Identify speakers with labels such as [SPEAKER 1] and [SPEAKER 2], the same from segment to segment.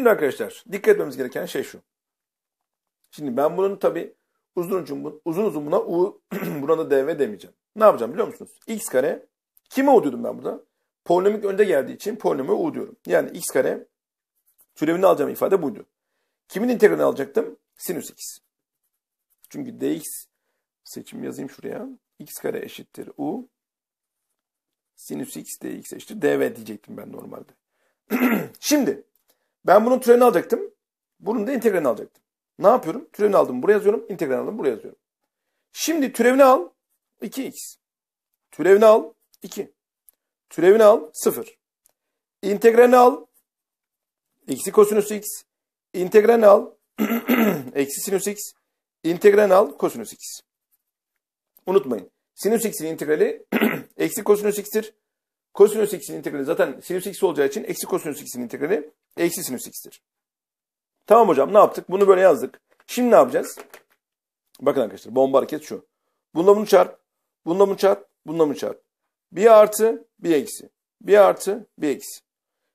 [SPEAKER 1] Şimdi arkadaşlar dikkat etmemiz gereken şey şu. Şimdi ben bunun tabi uzun uzun, uzun uzun buna u buna da dv demeyeceğim. Ne yapacağım biliyor musunuz? x kare kime u diyordum ben burada? Polinomik önde geldiği için polinome u diyorum. Yani x kare türevini alacağım ifade buydu. Kimin integralini alacaktım? Sinüs x. Çünkü dx seçim yazayım şuraya. x kare eşittir u. Sinüs x dx eşittir dv diyecektim ben normalde. Şimdi ben bunun türevini alacaktım. Bunun da integralini alacaktım. Ne yapıyorum? Türevini aldım. Buraya yazıyorum. İntegralini aldım. Buraya yazıyorum. Şimdi türevini al. 2x. Türevini al. 2. Türevini al. 0. İntegralini al. Eksi kosinüs x. İntegralini al. Eksi sinüs x. İntegralini al. Kosinüs x. Unutmayın. Sinüs x'in integrali eksi kosinüs x'tir. Kosinüs x'in integrali zaten sinüs x olacağı için eksi kosinüs x'in integrali eksi sinüs x'tir. Tamam hocam ne yaptık? Bunu böyle yazdık. Şimdi ne yapacağız? Bakın arkadaşlar bomba hareket şu. Bununla bunu çarp. Bununla bunu çarp. Bununla bunu çarp. Bir artı bir eksi. Bir artı bir eksi.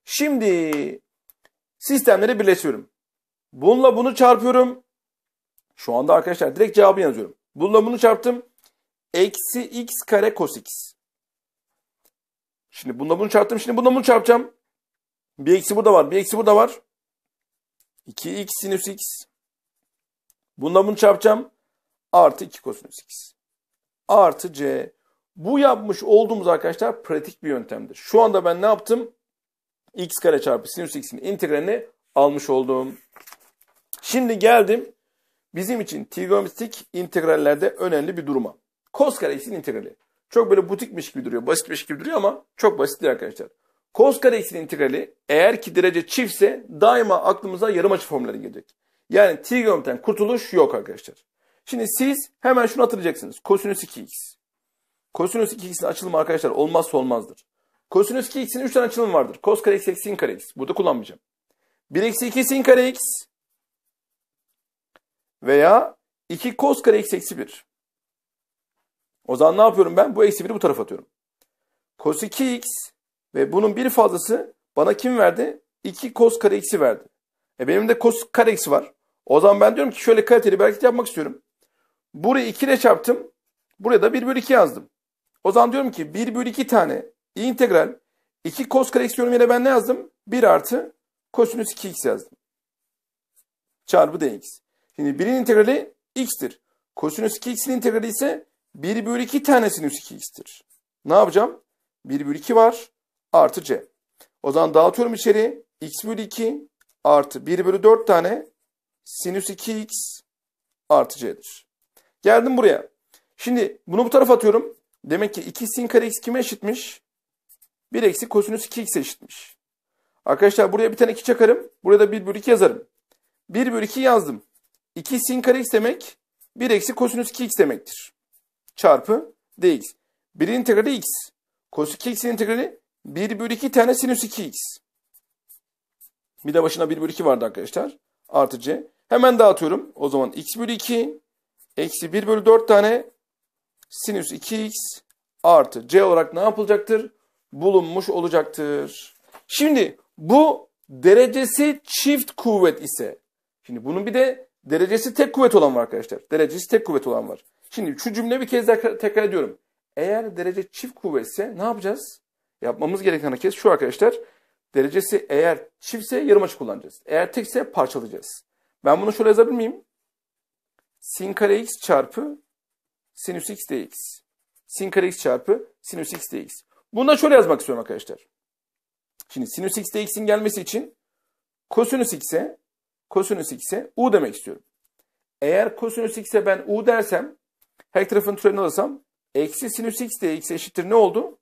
[SPEAKER 1] Şimdi sistemleri birleştiriyorum. Bununla bunu çarpıyorum. Şu anda arkadaşlar direkt cevabı yazıyorum. Bununla bunu çarptım. Eksi x kare cos x. Şimdi bununla bunu çarptım. Şimdi bununla bunu çarpacağım. Bir eksi burada var. Bir eksi burada var. 2x sinüs x. Bununla bunu çarpacağım. Artı 2 kosinüs x. Artı c. Bu yapmış olduğumuz arkadaşlar pratik bir yöntemdir. Şu anda ben ne yaptım? x kare çarpı sinüs x'in integralini almış oldum. Şimdi geldim bizim için trigonometrik integrallerde önemli bir duruma. Kos kare x'in integrali. Çok böyle butikmiş gibi duruyor, basitmiş gibi duruyor ama çok basit değil arkadaşlar. Kos kare x'in integrali eğer ki derece çiftse daima aklımıza yarım açı formülleri gelecek. Yani trigonometriden kurtuluş yok arkadaşlar. Şimdi siz hemen şunu hatırlayacaksınız. Kosinüs 2x. Kosinüs 2x'in açılımı arkadaşlar olmazsa olmazdır. Kosinüs 2x'in 3 tane açılımı vardır. Kos kare x eksi sin kare x. Burada kullanmayacağım. 1 eksi 2 sin kare x veya 2 kos kare x eksi 1. O zaman ne yapıyorum ben? Bu eksi 1'i bu tarafa atıyorum. Cos 2x ve bunun bir fazlası bana kim verdi? 2 cos kare x'i verdi. E benim de cos kare x var. O zaman ben diyorum ki şöyle kaliteli bir hareket yapmak istiyorum. Burayı 2 ile çarptım. Buraya da 1 bölü 2 yazdım. O zaman diyorum ki 1 bölü 2 tane integral 2 cos kare x diyorum yine ben ne yazdım? 1 artı kosinüs 2x yazdım. Çarpı dx. Şimdi 1'in integrali x'tir. Kosinüs 2x'in integrali ise 1 bölü 2 tane sinüs 2x'tir. Ne yapacağım? 1 bölü 2 var artı c. O zaman dağıtıyorum içeri. x bölü 2 artı 1 bölü 4 tane sinüs 2x artı c'dir. Geldim buraya. Şimdi bunu bu tarafa atıyorum. Demek ki 2 sin kare x kime eşitmiş? 1 eksi kosinüs 2x eşitmiş. Arkadaşlar buraya bir tane 2 çakarım. Buraya da 1 bölü 2 yazarım. 1 bölü 2 yazdım. 2 sin kare x demek 1 eksi kosinüs 2x demektir. Çarpı dx. 1'in integrali x. Cos 2x'in integrali 1 bölü 2 tane sinüs 2x. Bir de başına 1 bölü 2 vardı arkadaşlar. Artı c. Hemen dağıtıyorum. O zaman x bölü 2 eksi 1 bölü 4 tane sinüs 2x artı c olarak ne yapılacaktır? Bulunmuş olacaktır. Şimdi bu derecesi çift kuvvet ise şimdi bunun bir de derecesi tek kuvvet olan var arkadaşlar. Derecesi tek kuvvet olan var. Şimdi şu cümle bir kez daha tekrar ediyorum. Eğer derece çift kuvvetse ne yapacağız? Yapmamız gereken hareket şu arkadaşlar. Derecesi eğer çiftse yarım açı kullanacağız. Eğer tekse parçalayacağız. Ben bunu şöyle yazabilir miyim? Sin kare x çarpı sinüs x dx. Sin kare x çarpı sinüs x dx. Bunu da şöyle yazmak istiyorum arkadaşlar. Şimdi sinüs x dx'in gelmesi için kosinüs x'e kosinüs x'e u demek istiyorum. Eğer kosinüs x'e ben u dersem her tarafın türevini alırsam eksi sinüs x dx eşittir ne oldu?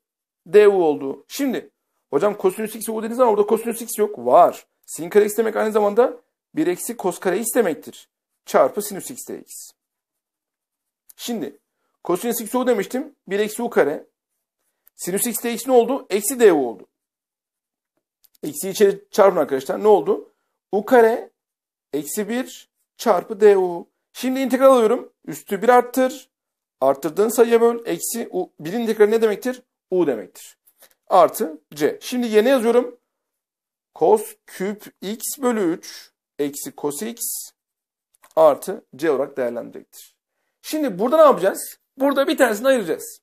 [SPEAKER 1] du oldu. Şimdi hocam kosinüs x u dediğiniz zaman orada kosinüs x yok. Var. Sin kare x demek aynı zamanda 1 eksi kos kare x demektir. Çarpı sinüs x dx. Şimdi kosinüs x u demiştim. 1 eksi u kare. Sinüs x dx ne oldu? Eksi du oldu. Eksi içeri çarpın arkadaşlar. Ne oldu? u kare eksi 1 çarpı du. Şimdi integral alıyorum. Üstü 1 arttır. Arttırdığın sayıya böl. Eksi u. 1'in integrali ne demektir? u demektir. Artı c. Şimdi yeni yazıyorum. cos küp x bölü 3 eksi cos x artı c olarak değerlendirecektir. Şimdi burada ne yapacağız? Burada bir tanesini ayıracağız.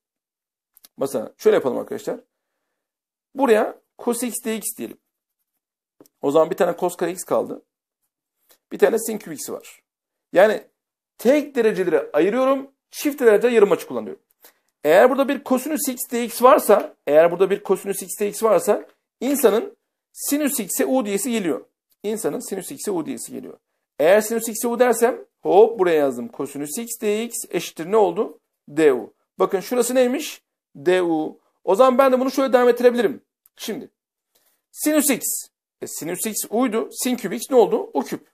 [SPEAKER 1] Mesela şöyle yapalım arkadaşlar. Buraya cos x dx diyelim. O zaman bir tane cos kare x kaldı. Bir tane sin küp x var. Yani tek dereceleri ayırıyorum. Çift derece yarım açı kullanıyorum. Eğer burada bir kosinüs x dx varsa, eğer burada bir kosinüs x dx varsa insanın sinüs x'e u diyesi geliyor. İnsanın sinüs x'e u diyesi geliyor. Eğer sinüs x'e u dersem hop buraya yazdım. Kosinüs x dx eşittir ne oldu? du. Bakın şurası neymiş? du. O zaman ben de bunu şöyle devam ettirebilirim. Şimdi sinüs x. E, sinüs x uydu. Sin küp x ne oldu? U küp.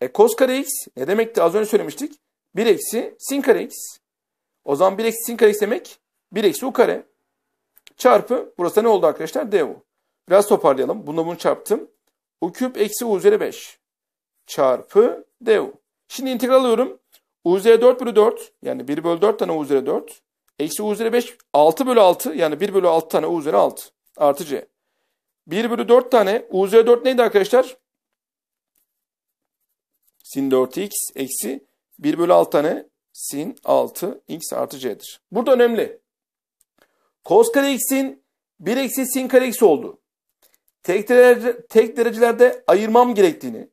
[SPEAKER 1] E cos kare x ne demekti? Az önce söylemiştik. 1 eksi sin kare x. O zaman 1 eksi sin kare x demek 1 eksi u kare. Çarpı burası ne oldu arkadaşlar? du. Biraz toparlayalım. Bunu bunu çarptım. u küp eksi u üzeri 5. Çarpı du. Şimdi integral alıyorum. u üzeri 4 bölü 4 yani 1 bölü 4 tane u üzeri 4. Eksi u üzeri 5 6 bölü 6 yani 1 bölü 6 tane u üzeri 6 artı c. 1 bölü 4 tane u üzeri 4 neydi arkadaşlar? sin 4x eksi 1 bölü 6 tane sin 6x artı c'dir. Burada önemli. Cos kare x'in 1 eksi sin kare x oldu. Tek, derece, tek derecelerde ayırmam gerektiğini,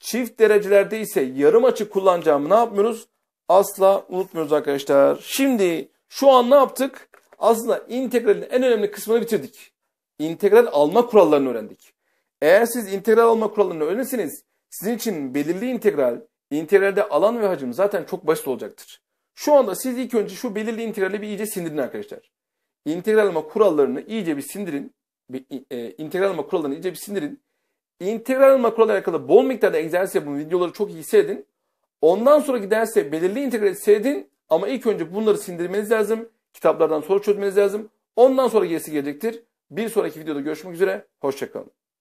[SPEAKER 1] çift derecelerde ise yarım açı kullanacağımı ne yapmıyoruz? Asla unutmuyoruz arkadaşlar. Şimdi şu an ne yaptık? Aslında integralin en önemli kısmını bitirdik. İntegral alma kurallarını öğrendik. Eğer siz integral alma kurallarını öğrenirseniz sizin için belirli integral, integralde alan ve hacim zaten çok basit olacaktır. Şu anda siz ilk önce şu belirli integrali bir iyice sindirin arkadaşlar. İntegral alma kurallarını iyice bir sindirin. Bir, e, integral alma kurallarını iyice bir sindirin. İntegral alma kuralları alakalı bol miktarda egzersiz yapın. Videoları çok iyi seyredin. Ondan sonraki derste belirli integrali seyredin. Ama ilk önce bunları sindirmeniz lazım. Kitaplardan soru çözmeniz lazım. Ondan sonra gerisi gelecektir. Bir sonraki videoda görüşmek üzere. Hoşçakalın.